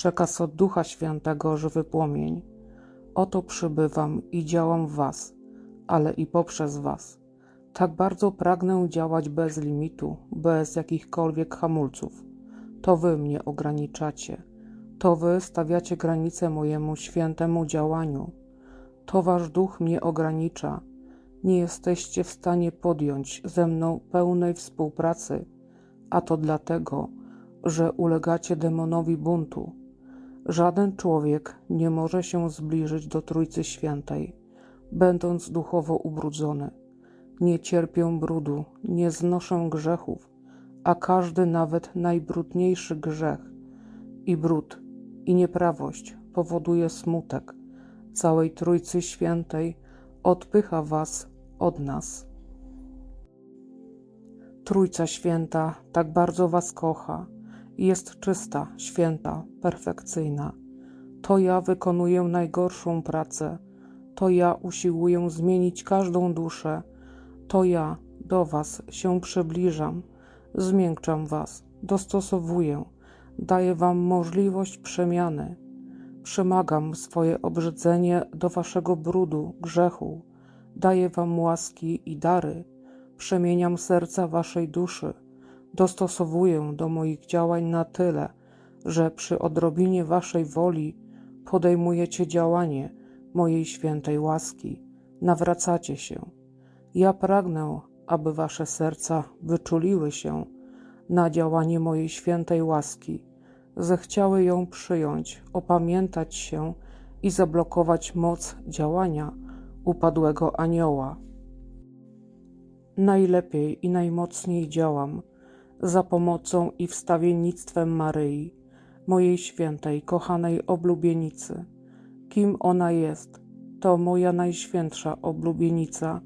przekaz od Ducha Świętego, żywy płomień. Oto przybywam i działam w Was, ale i poprzez Was. Tak bardzo pragnę działać bez limitu, bez jakichkolwiek hamulców. To Wy mnie ograniczacie. To Wy stawiacie granice mojemu świętemu działaniu. To Wasz duch mnie ogranicza. Nie jesteście w stanie podjąć ze mną pełnej współpracy, a to dlatego, że ulegacie demonowi buntu. Żaden człowiek nie może się zbliżyć do Trójcy Świętej, będąc duchowo ubrudzony. Nie cierpię brudu, nie znoszę grzechów, a każdy, nawet najbrudniejszy grzech i brud i nieprawość powoduje smutek. Całej Trójcy Świętej odpycha was od nas. Trójca Święta tak bardzo was kocha jest czysta, święta, perfekcyjna. To ja wykonuję najgorszą pracę, to ja usiłuję zmienić każdą duszę, to ja do Was się przybliżam, zmiękczam Was, dostosowuję, daję Wam możliwość przemiany. Przemagam swoje obrzydzenie do Waszego brudu, grzechu, daję Wam łaski i dary, przemieniam serca Waszej duszy dostosowuję do moich działań na tyle, że przy odrobinie Waszej woli podejmujecie działanie mojej świętej łaski, nawracacie się. Ja pragnę, aby Wasze serca wyczuliły się na działanie mojej świętej łaski, zechciały ją przyjąć, opamiętać się i zablokować moc działania upadłego anioła. Najlepiej i najmocniej działam za pomocą i wstawiennictwem Maryi, mojej świętej, kochanej oblubienicy. Kim ona jest? To moja najświętsza oblubienica.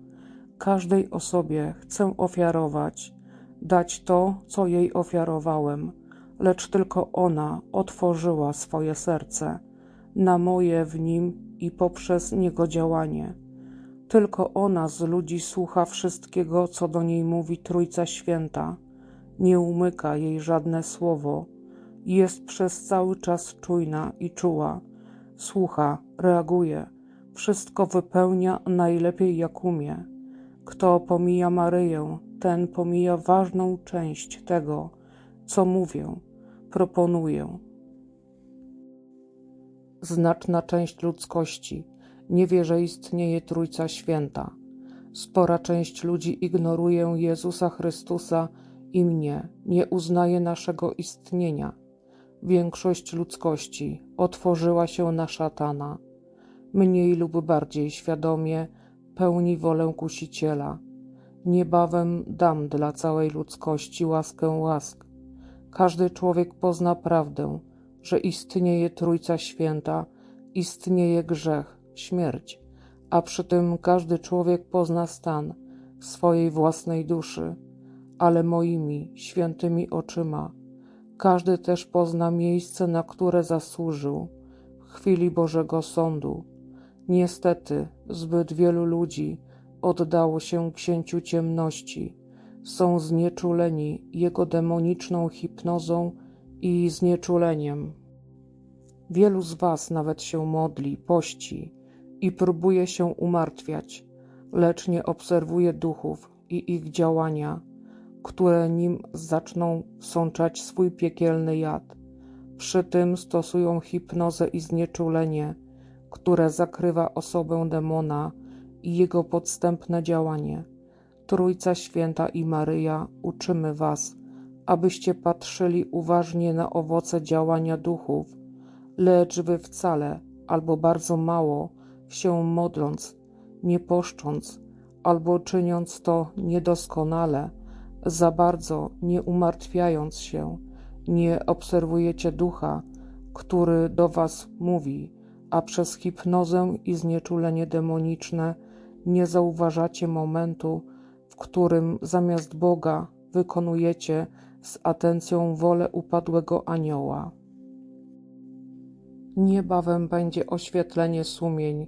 Każdej osobie chcę ofiarować, dać to, co jej ofiarowałem, lecz tylko ona otworzyła swoje serce na moje w nim i poprzez niego działanie. Tylko ona z ludzi słucha wszystkiego, co do niej mówi Trójca Święta nie umyka jej żadne słowo, jest przez cały czas czujna i czuła, słucha, reaguje, wszystko wypełnia najlepiej jak umie. Kto pomija Maryję, ten pomija ważną część tego, co mówię, proponuję. Znaczna część ludzkości nie wie, że istnieje Trójca Święta. Spora część ludzi ignoruje Jezusa Chrystusa i mnie nie uznaje naszego istnienia. Większość ludzkości otworzyła się na szatana, mniej lub bardziej świadomie pełni wolę kusiciela. Niebawem dam dla całej ludzkości łaskę łask. Każdy człowiek pozna prawdę, że istnieje Trójca Święta, istnieje grzech, śmierć, a przy tym każdy człowiek pozna stan swojej własnej duszy ale moimi świętymi oczyma. Każdy też pozna miejsce, na które zasłużył w chwili Bożego Sądu. Niestety, zbyt wielu ludzi oddało się księciu ciemności, są znieczuleni jego demoniczną hipnozą i znieczuleniem. Wielu z Was nawet się modli, pości i próbuje się umartwiać, lecz nie obserwuje duchów i ich działania które nim zaczną sączać swój piekielny jad. Przy tym stosują hipnozę i znieczulenie, które zakrywa osobę demona i jego podstępne działanie. Trójca Święta i Maryja uczymy Was, abyście patrzyli uważnie na owoce działania duchów, lecz Wy wcale albo bardzo mało się modląc, nie poszcząc, albo czyniąc to niedoskonale, za bardzo nie umartwiając się, nie obserwujecie ducha, który do was mówi, a przez hipnozę i znieczulenie demoniczne nie zauważacie momentu, w którym zamiast Boga wykonujecie z atencją wolę upadłego anioła. Niebawem będzie oświetlenie sumień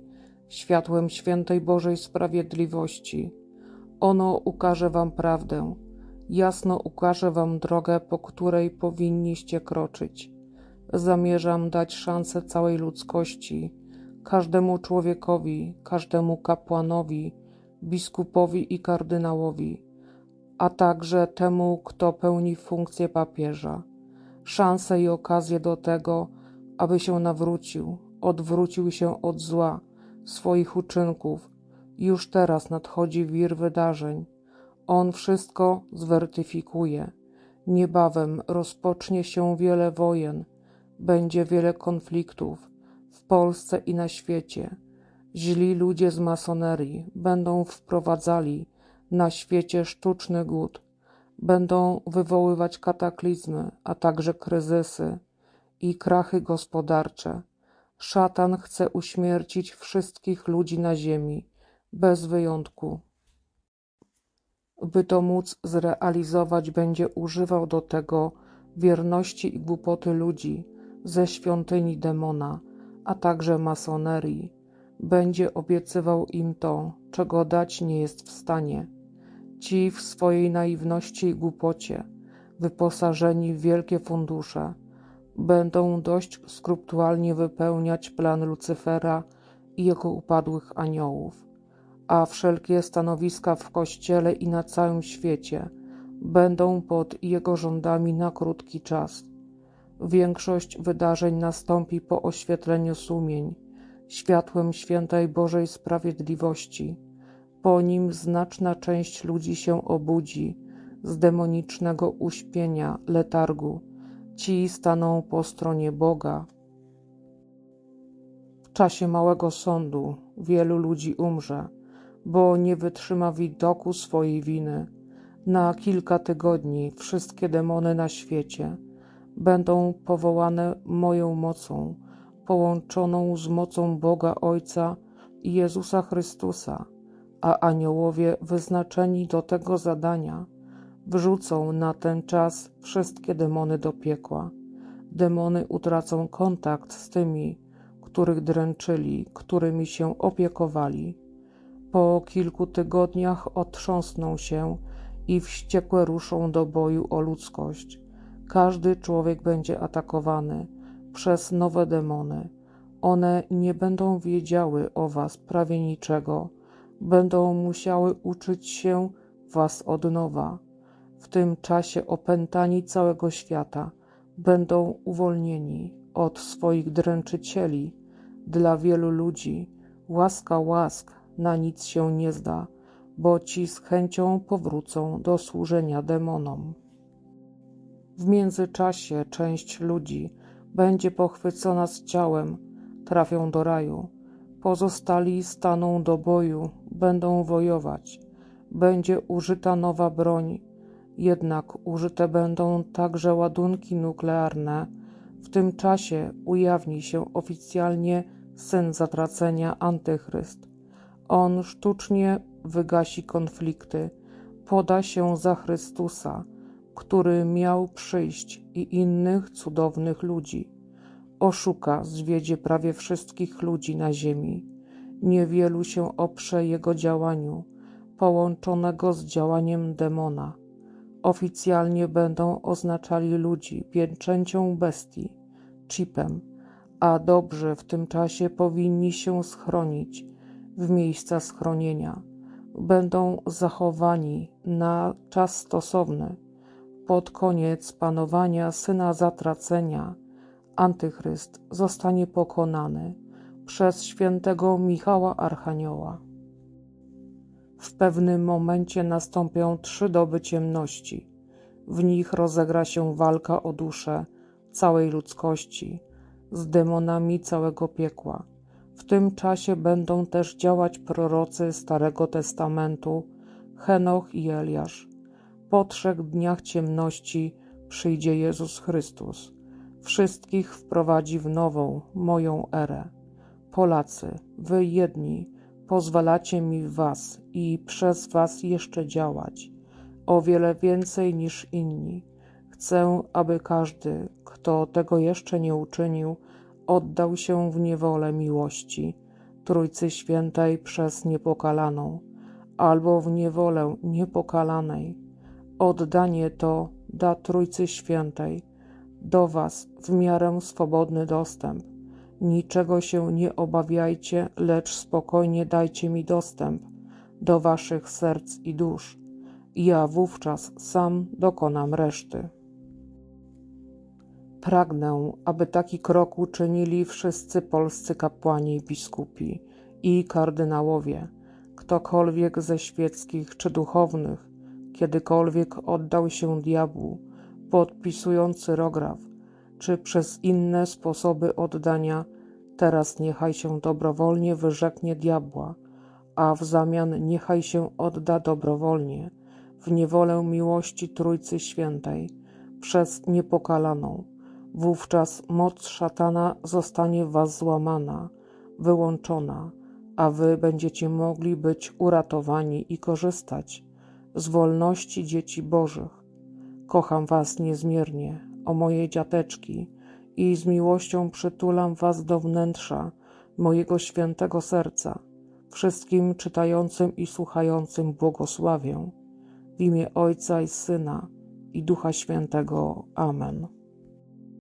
światłem świętej Bożej Sprawiedliwości. Ono ukaże wam prawdę jasno ukaże wam drogę, po której powinniście kroczyć. Zamierzam dać szansę całej ludzkości, każdemu człowiekowi, każdemu kapłanowi, biskupowi i kardynałowi, a także temu, kto pełni funkcję papieża, szansę i okazję do tego, aby się nawrócił, odwrócił się od zła, swoich uczynków. Już teraz nadchodzi wir wydarzeń. On wszystko zweryfikuje. Niebawem rozpocznie się wiele wojen, będzie wiele konfliktów w Polsce i na świecie. Źli ludzie z masonerii będą wprowadzali na świecie sztuczny głód, będą wywoływać kataklizmy, a także kryzysy i krachy gospodarcze. Szatan chce uśmiercić wszystkich ludzi na ziemi, bez wyjątku. By to móc zrealizować, będzie używał do tego wierności i głupoty ludzi ze świątyni demona, a także masonerii. Będzie obiecywał im to, czego dać nie jest w stanie. Ci w swojej naiwności i głupocie, wyposażeni w wielkie fundusze, będą dość skrupulatnie wypełniać plan Lucyfera i jego upadłych aniołów, a wszelkie stanowiska w Kościele i na całym świecie będą pod jego rządami na krótki czas. Większość wydarzeń nastąpi po oświetleniu sumień, światłem świętej Bożej Sprawiedliwości. Po nim znaczna część ludzi się obudzi z demonicznego uśpienia, letargu. Ci staną po stronie Boga. W czasie małego sądu wielu ludzi umrze, bo nie wytrzyma widoku swojej winy. Na kilka tygodni wszystkie demony na świecie będą powołane moją mocą, połączoną z mocą Boga Ojca i Jezusa Chrystusa, a aniołowie wyznaczeni do tego zadania wrzucą na ten czas wszystkie demony do piekła. Demony utracą kontakt z tymi, których dręczyli, którymi się opiekowali. Po kilku tygodniach otrząsną się i wściekłe ruszą do boju o ludzkość każdy człowiek będzie atakowany przez nowe demony. One nie będą wiedziały o Was prawie niczego, będą musiały uczyć się Was od nowa. W tym czasie opętani całego świata będą uwolnieni od swoich dręczycieli. Dla wielu ludzi łaska łask na nic się nie zda, bo ci z chęcią powrócą do służenia demonom. W międzyczasie część ludzi będzie pochwycona z ciałem, trafią do raju. Pozostali staną do boju, będą wojować. Będzie użyta nowa broń, jednak użyte będą także ładunki nuklearne. W tym czasie ujawni się oficjalnie syn zatracenia Antychryst. On sztucznie wygasi konflikty, poda się za Chrystusa który miał przyjść i innych cudownych ludzi. Oszuka, zwiedzie prawie wszystkich ludzi na ziemi. Niewielu się oprze jego działaniu, połączonego z działaniem demona. Oficjalnie będą oznaczali ludzi pięczęcią bestii, chipem, a dobrzy w tym czasie powinni się schronić w miejsca schronienia. Będą zachowani na czas stosowny pod koniec panowania syna zatracenia, Antychryst zostanie pokonany przez świętego Michała Archanioła. W pewnym momencie nastąpią trzy doby ciemności. W nich rozegra się walka o duszę całej ludzkości z demonami całego piekła. W tym czasie będą też działać prorocy Starego Testamentu, Henoch i Eliasz po trzech dniach ciemności przyjdzie Jezus Chrystus. Wszystkich wprowadzi w nową, moją erę. Polacy, wy jedni, pozwalacie mi w was i przez was jeszcze działać, o wiele więcej niż inni. Chcę, aby każdy, kto tego jeszcze nie uczynił, oddał się w niewolę miłości, Trójcy Świętej przez niepokalaną, albo w niewolę niepokalanej Oddanie to da Trójcy Świętej, do Was w miarę swobodny dostęp. Niczego się nie obawiajcie, lecz spokojnie dajcie mi dostęp do Waszych serc i dusz. Ja wówczas sam dokonam reszty. Pragnę, aby taki krok uczynili wszyscy polscy kapłani i biskupi i kardynałowie, ktokolwiek ze świeckich czy duchownych, kiedykolwiek oddał się diabłu, podpisując cyrograf, czy przez inne sposoby oddania, teraz niechaj się dobrowolnie wyrzeknie diabła, a w zamian niechaj się odda dobrowolnie w niewolę miłości Trójcy Świętej przez niepokalaną. Wówczas moc szatana zostanie w was złamana, wyłączona, a wy będziecie mogli być uratowani i korzystać z wolności dzieci Bożych. Kocham was niezmiernie, o moje dziateczki, i z miłością przytulam was do wnętrza mojego świętego serca. Wszystkim czytającym i słuchającym błogosławię. W imię Ojca i Syna i Ducha Świętego. Amen.